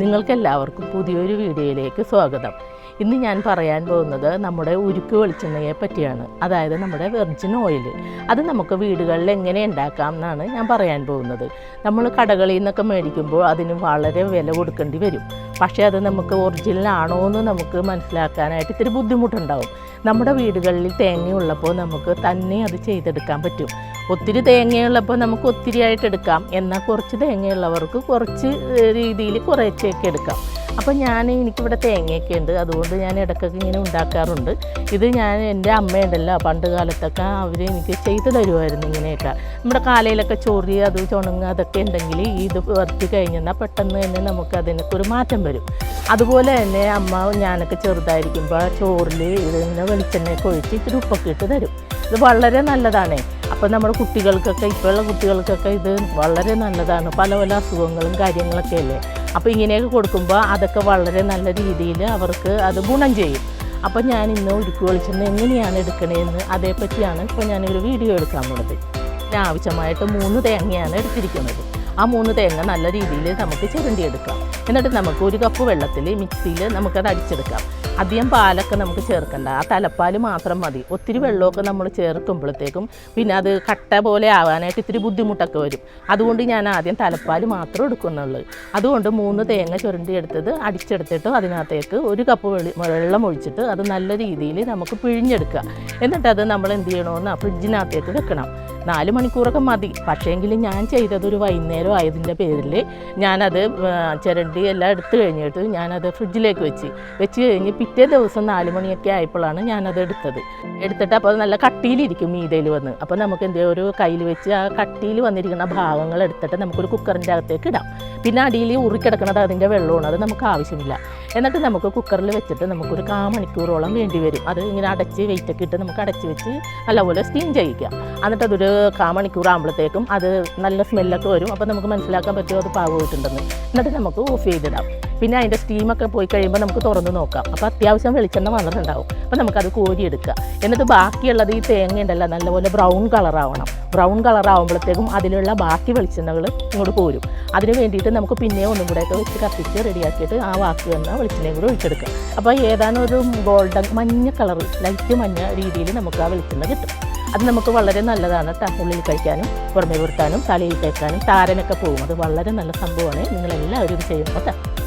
നിങ്ങൾക്കെല്ലാവർക്കും പുതിയൊരു വീഡിയോയിലേക്ക് സ്വാഗതം. ഇന്ന് ഞാൻ പറയാൻ പോകുന്നത് നമ്മുടെ ഉരുക്ക് വെളിച്ചെണ്ണയെ പറ്റിയാണ്. അതായത് നമ്മുടെ വെർജിൻ ഓയിൽ അത് നമുക്ക് വീടുകളിൽ എങ്ങനെ ഉണ്ടാക്കാം എന്നാണ് ഞാൻ പറയാൻ പോകുന്നത്. നമ്മൾ കടകളിൽ നിന്നൊക്കെ മേടിക്കുമ്പോൾ അതിന് വളരെ വില കൊടുക്കേണ്ടി വരും. പക്ഷേ അത് നമുക്ക് ഒറിജിനൽ ആണോ എന്ന് നമുക്ക് മനസ്സിലാക്കാനായിട്ട് ഇത്തിരി ബുദ്ധിമുട്ടുണ്ടാവും. നമ്മുടെ വീടുകളിൽ തേങ്ങയുള്ളപ്പോൾ നമുക്ക് തന്നെ അത് ചെയ്തെടുക്കാൻ പറ്റും. ഒത്തിരി തേങ്ങയുള്ളപ്പോൾ നമുക്ക് ഒത്തിരി ആയിട്ട് എടുക്കാം. എന്നാൽ കുറച്ച് തേങ്ങയുള്ളവർക്ക് കുറച്ച് രീതിയിൽ കുറച്ചൊക്കെ എടുക്കാം. അപ്പോൾ ഞാൻ എനിക്കിവിടെ തേങ്ങയൊക്കെ ഉണ്ട്. അതുകൊണ്ട് ഞാൻ ഇടയ്ക്കൊക്കെ ഇങ്ങനെ ഉണ്ടാക്കാറുണ്ട്. ഇത് ഞാൻ എന്റെ അമ്മയുണ്ടല്ലോ. പണ്ട് കാലത്തൊക്കെ അവർ എനിക്ക് ചെയ്തു തരുമായിരുന്നു ഇങ്ങനെയൊക്കെ. നമ്മുടെ കാലയിലൊക്കെ ചൊറി അത് ചുണങ്ങ് അതൊക്കെ ഉണ്ടെങ്കിൽ ഇത് വറുത്തി കഴിഞ്ഞാൽ പെട്ടെന്ന് തന്നെ നമുക്ക് അതിനൊക്കെ ഒരു മാറ്റം വരും. അതുപോലെ തന്നെ അമ്മ ഞാനൊക്കെ ചെറുതായിരിക്കുമ്പോൾ ചോറിൽ ഇതിങ്ങനെ വെളിച്ചെണ്ണയൊക്കെ ഒഴിച്ച് ഇത്തിരി ഉപ്പൊക്കെ ഇട്ട് തരും. ഇത് വളരെ നല്ലതാണേ. അപ്പോൾ നമ്മുടെ കുട്ടികൾക്കൊക്കെ ഇപ്പോഴുള്ള കുട്ടികൾക്കൊക്കെ ഇത് വളരെ നല്ലതാണ്. പല പല അസുഖങ്ങളും കാര്യങ്ങളൊക്കെ അല്ലേ? അപ്പോൾ ഇങ്ങനെയൊക്കെ കൊടുക്കുമ്പോൾ അതൊക്കെ വളരെ നല്ല രീതിയിൽ അവർക്ക് അത് ഗുണം ചെയ്യും. അപ്പോൾ ഞാൻ ഇന്ന് ഉരുക്ക് വെളിച്ചെണ്ണ എങ്ങനെയാണ് എടുക്കണതെന്ന് അതേപ്പറ്റിയാണ് ഇപ്പോൾ ഞാനൊരു വീഡിയോ എടുക്കാൻ പോണത്. ആവശ്യമായിട്ട് മൂന്ന് തേങ്ങയാണ് എടുത്തിരിക്കുന്നത്. ആ മൂന്ന് തേങ്ങ നല്ല രീതിയിൽ നമുക്ക് ചിരണ്ടിയെടുക്കാം. എന്നിട്ട് നമുക്ക് ഒരു കപ്പ് വെള്ളത്തിൽ മിക്സിയിൽ നമുക്കത് അടിച്ചെടുക്കാം. അധികം പാലൊക്കെ നമുക്ക് ചേർക്കണ്ട. ആ തലപ്പാൽ മാത്രം മതി. ഒത്തിരി വെള്ളമൊക്കെ നമ്മൾ ചേർക്കുമ്പോഴത്തേക്കും പിന്നെ അത് കട്ട പോലെ ആവാനായിട്ട് ഇത്തിരി ബുദ്ധിമുട്ടൊക്കെ വരും. അതുകൊണ്ട് ഞാൻ ആദ്യം തലപ്പാൽ മാത്രം എടുക്കുന്നുള്ളൂ. അതുകൊണ്ട് മൂന്ന് തേങ്ങ ചുരണ്ടി എടുത്തത് അടിച്ചെടുത്തിട്ട് അതിനകത്തേക്ക് ഒരു കപ്പ് വെളി വെള്ളം ഒഴിച്ചിട്ട് അത് നല്ല രീതിയിൽ നമുക്ക് പിഴിഞ്ഞെടുക്കുക. എന്നിട്ട് അത് നമ്മൾ എന്ത് ചെയ്യണമെന്ന് ഫ്രിഡ്ജിനകത്തേക്ക് വെക്കണം. നാല് മണിക്കൂറൊക്കെ മതി. പക്ഷേങ്കിൽ ഞാൻ ചെയ്തത് ഒരു വൈകുന്നേരം ആയതിന്റെ പേരിൽ ഞാനത് ചിരണ്ടി എല്ലാം എടുത്തു കഴിഞ്ഞിട്ട് ഞാനത് ഫ്രിഡ്ജിലേക്ക് വെച്ച്. വെച്ച് കഴിഞ്ഞ് പിറ്റേ ദിവസം നാല് മണിയൊക്കെ ആയപ്പോഴാണ് ഞാനത് എടുത്തത്. എടുത്തിട്ട് അപ്പോൾ നല്ല കട്ടിയിലിരിക്കും മീതയിൽ വന്ന്. അപ്പോൾ നമുക്ക് എന്തേ ഒരു കയ്യിൽ വെച്ച് ആ കട്ടിയിൽ വന്നിരിക്കുന്ന ഭാഗങ്ങൾ എടുത്തിട്ട് നമുക്കൊരു കുക്കറിന്റെ അകത്തേക്ക് ഇടാം. പിന്നെ അടിയിൽ ഉറിക്കിടക്കുന്നത് അതിന്റെ വെള്ളമാണ്. അത് നമുക്ക് ആവശ്യമില്ല. എന്നിട്ട് നമുക്ക് കുക്കറിൽ വെച്ചിട്ട് നമുക്കൊരു കാ മണിക്കൂറോളം വേണ്ടി വരും. അത് ഇങ്ങനെ അടച്ച് വെയിറ്റൊക്കെ ഇട്ട് നമുക്ക് അടച്ച് വെച്ച് നല്ലപോലെ സ്റ്റീം ചെയ്യിക്കാം. എന്നിട്ട് അതൊരു കാ മണിക്കൂർ ആകുമ്പോഴത്തേക്കും അത് നല്ല സ്മെല്ലൊക്കെ വരും. അപ്പോൾ നമുക്ക് മനസ്സിലാക്കാൻ പറ്റുമോ അത് പാകമായിട്ടുണ്ടെന്ന്. എന്നിട്ട് നമുക്ക് ഓഫ് ചെയ്തിടാം. പിന്നെ അതിന്റെ സ്റ്റീമൊക്കെ പോയി കഴിയുമ്പോൾ നമുക്ക് തുറന്ന് നോക്കാം. അപ്പോൾ അത്യാവശ്യം വെളിച്ചെണ്ണ വന്നിട്ടുണ്ടാവും. അപ്പോൾ നമുക്കത് കോരിയെടുക്കുക എന്നിട്ട് ബാക്കിയുള്ളത് ഈ തേങ്ങ ഉണ്ടല്ലോ നല്ലപോലെ ബ്രൗൺ കളറാവണം ബ്രൗൺ കളറാവുമ്പോഴത്തേക്കും അതിലുള്ള ബാക്കി വെളിച്ചെണ്ണകൾ ഇങ്ങോട്ട് പോരും. അതിന് വേണ്ടിയിട്ട് നമുക്ക് പിന്നെ ഒന്നും കൂടെയൊക്കെ വെച്ച് കത്തിച്ച് റെഡിയാക്കിയിട്ട് ആ ബാക്കി വന്ന വെളിച്ചെണ്ണയും കൂടെ ഒഴിച്ചെടുക്കുക അപ്പോൾ ഏതാനും ഒരു ഗോൾഡൻ മഞ്ഞ കളർ ലൈറ്റ് മഞ്ഞ രീതിയിൽ നമുക്ക് ആ വെളിച്ചെണ്ണ കിട്ടും. അത് നമുക്ക് വളരെ നല്ലതാണ്. ഉള്ളിൽ കഴിക്കാനും പുറമെ പുറത്താനും തലയിൽ തേക്കാനും താരനൊക്കെ പോകും. അത് വളരെ നല്ല സംഭവമാണ്. നിങ്ങളെല്ലാവരും ചെയ്യുമ്പോൾ.